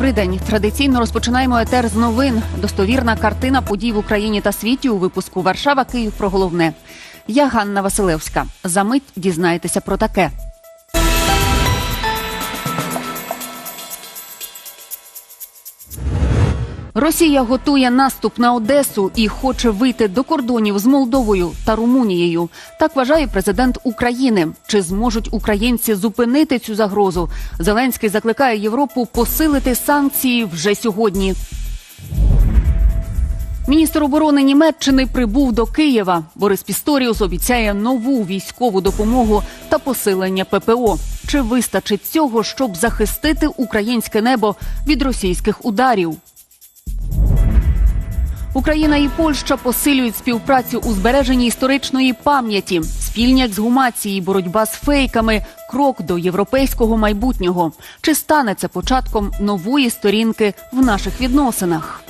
Добрий день. Традиційно розпочинаємо етер з новин. Достовірна картина подій в Україні та світі у випуску Варшава Київ про головне. Я Ганна Василевська. За мить дізнаєтеся про таке. Росія готує наступ на Одесу і хоче вийти до кордонів з Молдовою та Румунією. Так вважає президент України. Чи зможуть українці зупинити цю загрозу? Зеленський закликає Європу посилити санкції вже сьогодні. Міністр оборони Німеччини прибув до Києва. Борис Пісторіус обіцяє нову військову допомогу та посилення ППО. Чи вистачить цього, щоб захистити українське небо від російських ударів? Україна і Польща посилюють співпрацю у збереженні історичної пам'яті, спільні ексгумації, боротьба з фейками, крок до європейського майбутнього. Чи стане це початком нової сторінки в наших відносинах?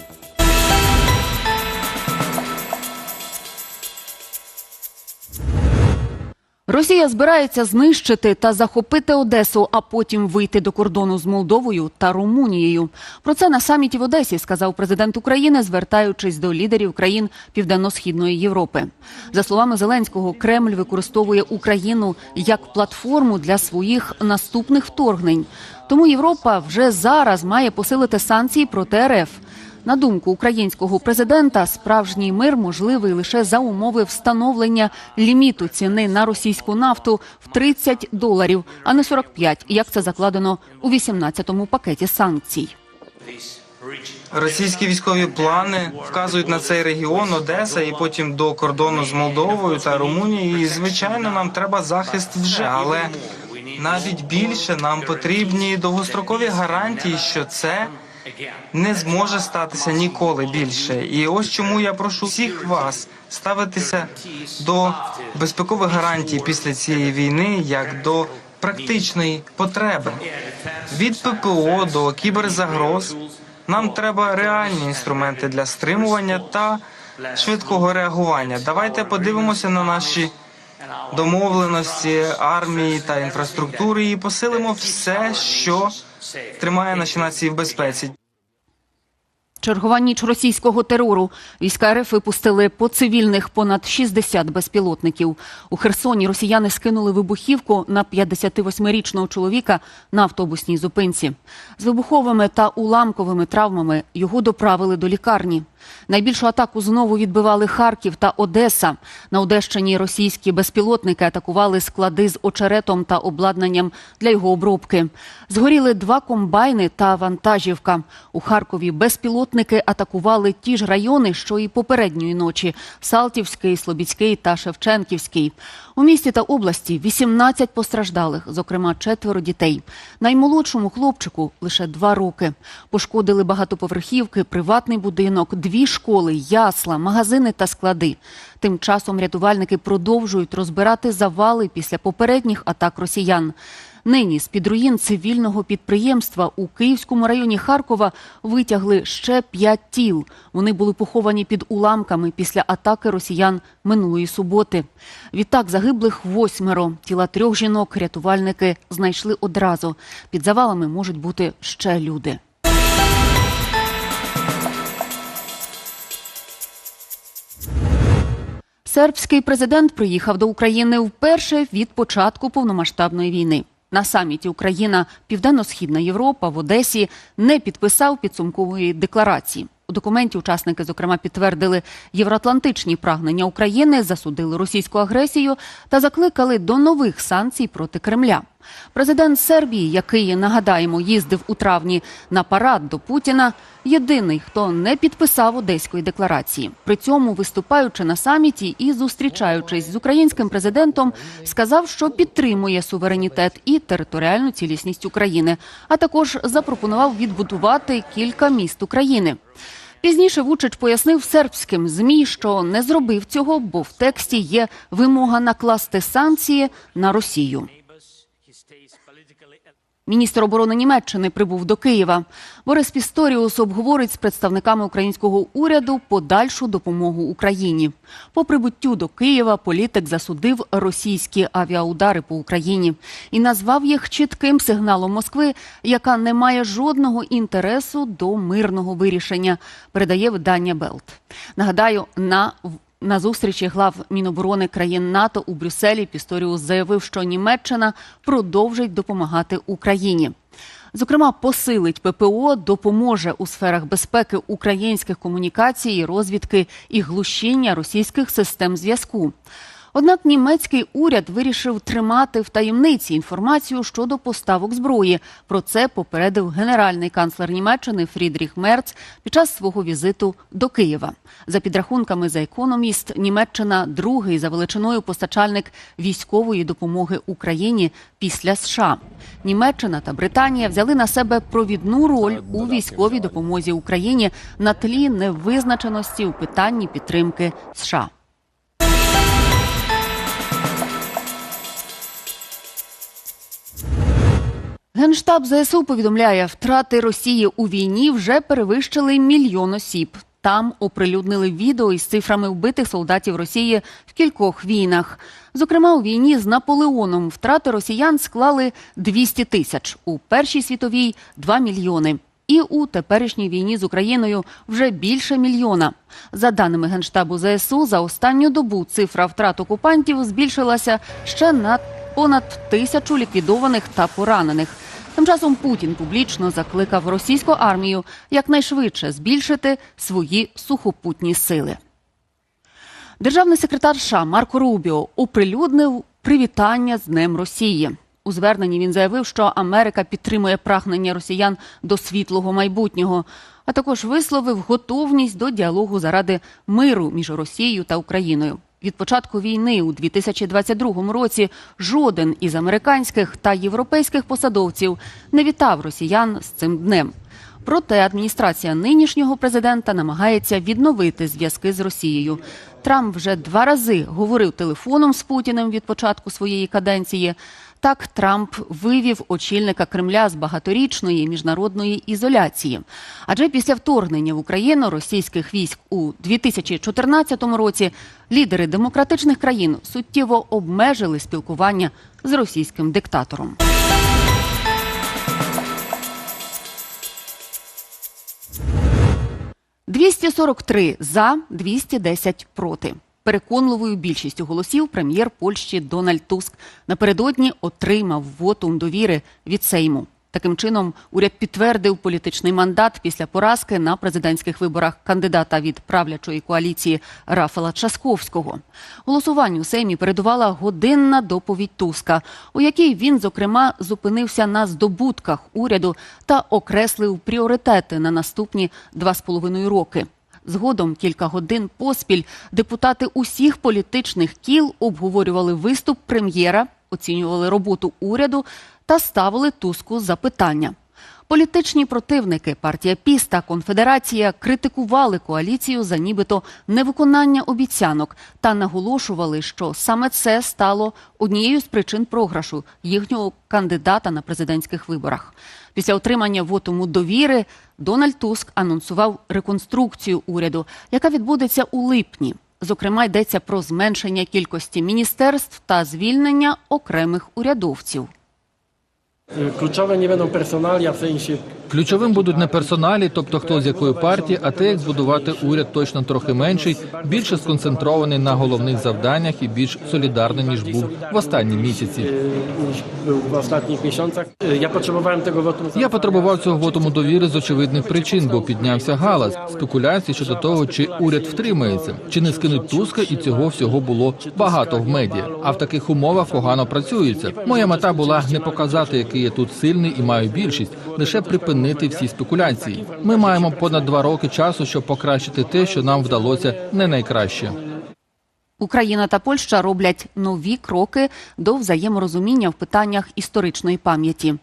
Росія збирається знищити та захопити Одесу, а потім вийти до кордону з Молдовою та Румунією. Про це на саміті в Одесі сказав президент України, звертаючись до лідерів країн Південно-східної Європи. За словами Зеленського, Кремль використовує Україну як платформу для своїх наступних вторгнень. Тому Європа вже зараз має посилити санкції проти РФ. На думку українського президента, справжній мир можливий лише за умови встановлення ліміту ціни на російську нафту в 30 доларів, а не 45, як це закладено у 18-му пакеті санкцій. Російські військові плани вказують на цей регіон Одеса і потім до кордону з Молдовою та Румунією. І звичайно, нам треба захист вже, але навіть більше нам потрібні довгострокові гарантії, що це не зможе статися ніколи більше. І ось чому я прошу всіх вас ставитися до безпекових гарантій після цієї війни як до практичної потреби від ППО до кіберзагроз. Нам треба реальні інструменти для стримування та швидкого реагування. Давайте подивимося на наші домовленості армії та інфраструктури і посилимо все, що тримає наші нації в безпеці. Чергова ніч російського терору. Війська РФ випустили по цивільних понад 60 безпілотників. У Херсоні росіяни скинули вибухівку на 58-річного чоловіка на автобусній зупинці. З вибуховими та уламковими травмами його доправили до лікарні. Найбільшу атаку знову відбивали Харків та Одеса. На Одещині російські безпілотники атакували склади з очеретом та обладнанням для його обробки. Згоріли два комбайни та вантажівка. У Харкові безпілотники атакували ті ж райони, що і попередньої ночі: Салтівський, Слобідський та Шевченківський. У місті та області 18 постраждалих, зокрема четверо дітей. Наймолодшому хлопчику лише два роки. Пошкодили багатоповерхівки, приватний будинок, дві школи, ясла, магазини та склади. Тим часом рятувальники продовжують розбирати завали після попередніх атак росіян. Нині з під руїн цивільного підприємства у Київському районі Харкова витягли ще п'ять тіл. Вони були поховані під уламками після атаки росіян минулої суботи. Відтак загиблих восьмеро. Тіла трьох жінок рятувальники знайшли одразу. Під завалами можуть бути ще люди. Сербський президент приїхав до України вперше від початку повномасштабної війни. На саміті Україна, Південно-Східна Європа в Одесі не підписав підсумкової декларації. У документі учасники, зокрема, підтвердили євроатлантичні прагнення України, засудили російську агресію та закликали до нових санкцій проти Кремля. Президент Сербії, який нагадаємо, їздив у травні на парад до Путіна, єдиний, хто не підписав Одеської декларації. При цьому, виступаючи на саміті і зустрічаючись з українським президентом, сказав, що підтримує суверенітет і територіальну цілісність України, а також запропонував відбудувати кілька міст України. Пізніше Вучич пояснив сербським змі, що не зробив цього, бо в тексті є вимога накласти санкції на Росію. Міністр оборони Німеччини прибув до Києва. Борис Пісторіус обговорить з представниками українського уряду подальшу допомогу Україні. По прибуттю до Києва політик засудив російські авіаудари по Україні і назвав їх чітким сигналом Москви, яка не має жодного інтересу до мирного вирішення. Передає видання Белт. Нагадаю, на на зустрічі глав Міноборони країн НАТО у Брюсселі Пісторіус заявив, що Німеччина продовжить допомагати Україні. Зокрема, посилить ППО, допоможе у сферах безпеки українських комунікацій, розвідки і глушіння російських систем зв'язку. Однак німецький уряд вирішив тримати в таємниці інформацію щодо поставок зброї. Про це попередив генеральний канцлер Німеччини Фрідріх Мерц під час свого візиту до Києва. За підрахунками за економіст, Німеччина другий за величиною постачальник військової допомоги Україні після США. Німеччина та Британія взяли на себе провідну роль у військовій допомозі Україні на тлі невизначеності у питанні підтримки США. Генштаб ЗСУ повідомляє, втрати Росії у війні вже перевищили мільйон осіб. Там оприлюднили відео із цифрами вбитих солдатів Росії в кількох війнах. Зокрема, у війні з Наполеоном втрати росіян склали 200 тисяч, у Першій світовій 2 мільйони. І у теперішній війні з Україною вже більше мільйона. За даними Генштабу ЗСУ, за останню добу цифра втрат окупантів збільшилася ще на понад тисячу ліквідованих та поранених. Тим часом Путін публічно закликав російську армію якнайшвидше збільшити свої сухопутні сили. Державний секретар США Марко Рубіо оприлюднив привітання з Днем Росії. У зверненні він заявив, що Америка підтримує прагнення росіян до світлого майбутнього, а також висловив готовність до діалогу заради миру між Росією та Україною. Від початку війни у 2022 році жоден із американських та європейських посадовців не вітав росіян з цим днем. Проте адміністрація нинішнього президента намагається відновити зв'язки з Росією. Трамп вже два рази говорив телефоном з Путіним від початку своєї каденції. Так Трамп вивів очільника Кремля з багаторічної міжнародної ізоляції. Адже після вторгнення в Україну російських військ у 2014 році лідери демократичних країн суттєво обмежили спілкування з російським диктатором. «243 за, 210 проти. Переконливою більшістю голосів прем'єр Польщі Дональд Туск напередодні отримав вотум довіри від Сейму. Таким чином, уряд підтвердив політичний мандат після поразки на президентських виборах кандидата від правлячої коаліції Рафала Часковського. Голосуванню Сеймі передувала годинна доповідь Туска, у якій він, зокрема, зупинився на здобутках уряду та окреслив пріоритети на наступні два з половиною роки. Згодом кілька годин поспіль депутати усіх політичних кіл обговорювали виступ прем'єра, оцінювали роботу уряду та ставили туску запитання. Політичні противники партія ПІС та конфедерація критикували коаліцію за нібито невиконання обіцянок та наголошували, що саме це стало однією з причин програшу їхнього кандидата на президентських виборах. Після отримання вотуму довіри Дональд Туск анонсував реконструкцію уряду, яка відбудеться у липні. Зокрема, йдеться про зменшення кількості міністерств та звільнення окремих урядовців. Kluczowe nie będą personalia w sensie Ключовим будуть не персоналі, тобто хто з якої партії, а те, як збудувати уряд точно трохи менший, більше сконцентрований на головних завданнях і більш солідарний ніж був в останні місяці. potrzebowałem tego wotum Я потребував цього вотуму довіри з очевидних причин, бо піднявся галас, спекуляції щодо того, чи уряд втримається, чи не скинуть туска, і цього всього було багато в медіа. А в таких умовах погано працюється. Моя мета була не показати, який я тут сильний і маю більшість, лише припинити всі спекуляції. Ми маємо понад два роки часу, щоб покращити те, що нам вдалося не найкраще. Україна та Польща роблять нові кроки до взаєморозуміння в питаннях історичної пам'яті.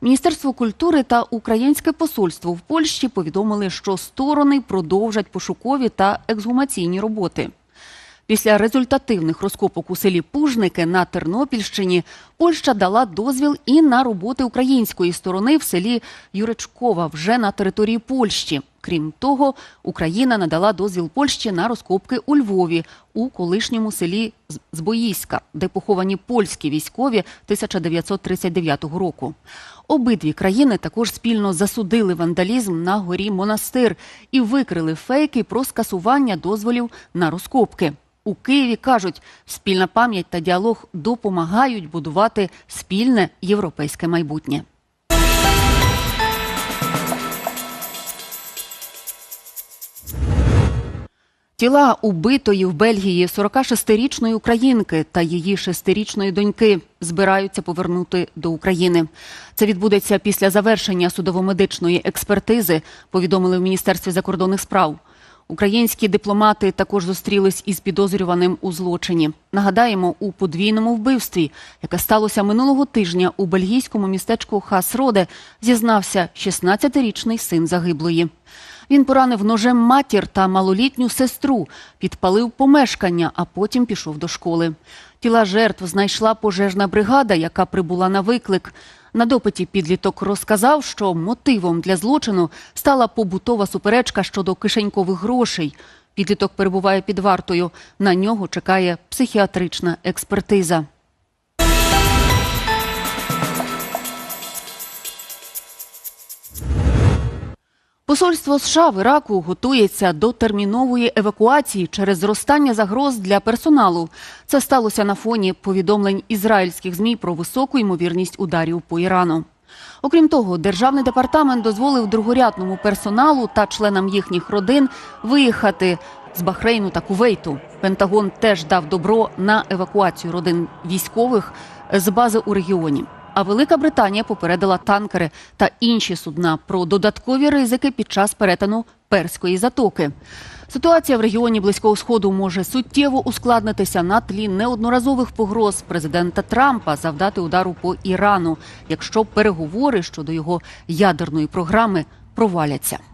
Міністерство культури та Українське посольство в Польщі повідомили, що сторони продовжать пошукові та ексгумаційні роботи. Після результативних розкопок у селі Пужники на Тернопільщині Польща дала дозвіл і на роботи української сторони в селі Юречкова вже на території Польщі. Крім того, Україна надала дозвіл Польщі на розкопки у Львові у колишньому селі Збоїська, де поховані польські військові 1939 року. Обидві країни також спільно засудили вандалізм на горі Монастир і викрили фейки про скасування дозволів на розкопки. У Києві кажуть, спільна пам'ять та діалог допомагають будувати спільне європейське майбутнє. Тіла убитої в Бельгії 46-річної українки та її 6-річної доньки збираються повернути до України. Це відбудеться після завершення судово-медичної експертизи, повідомили в Міністерстві закордонних справ. Українські дипломати також зустрілись із підозрюваним у злочині. Нагадаємо, у подвійному вбивстві, яке сталося минулого тижня у бельгійському містечку Хасроде, зізнався 16-річний син загиблої. Він поранив ножем матір та малолітню сестру, підпалив помешкання, а потім пішов до школи. Тіла жертв знайшла пожежна бригада, яка прибула на виклик. На допиті підліток розказав, що мотивом для злочину стала побутова суперечка щодо кишенькових грошей. Підліток перебуває під вартою. На нього чекає психіатрична експертиза. Посольство США в Іраку готується до термінової евакуації через зростання загроз для персоналу. Це сталося на фоні повідомлень ізраїльських змі про високу ймовірність ударів по Ірану. Окрім того, державний департамент дозволив другорядному персоналу та членам їхніх родин виїхати з Бахрейну та Кувейту. Пентагон теж дав добро на евакуацію родин військових з бази у регіоні. А Велика Британія попередила танкери та інші судна про додаткові ризики під час перетину перської затоки. Ситуація в регіоні Близького Сходу може суттєво ускладнитися на тлі неодноразових погроз президента Трампа завдати удару по Ірану, якщо переговори щодо його ядерної програми проваляться.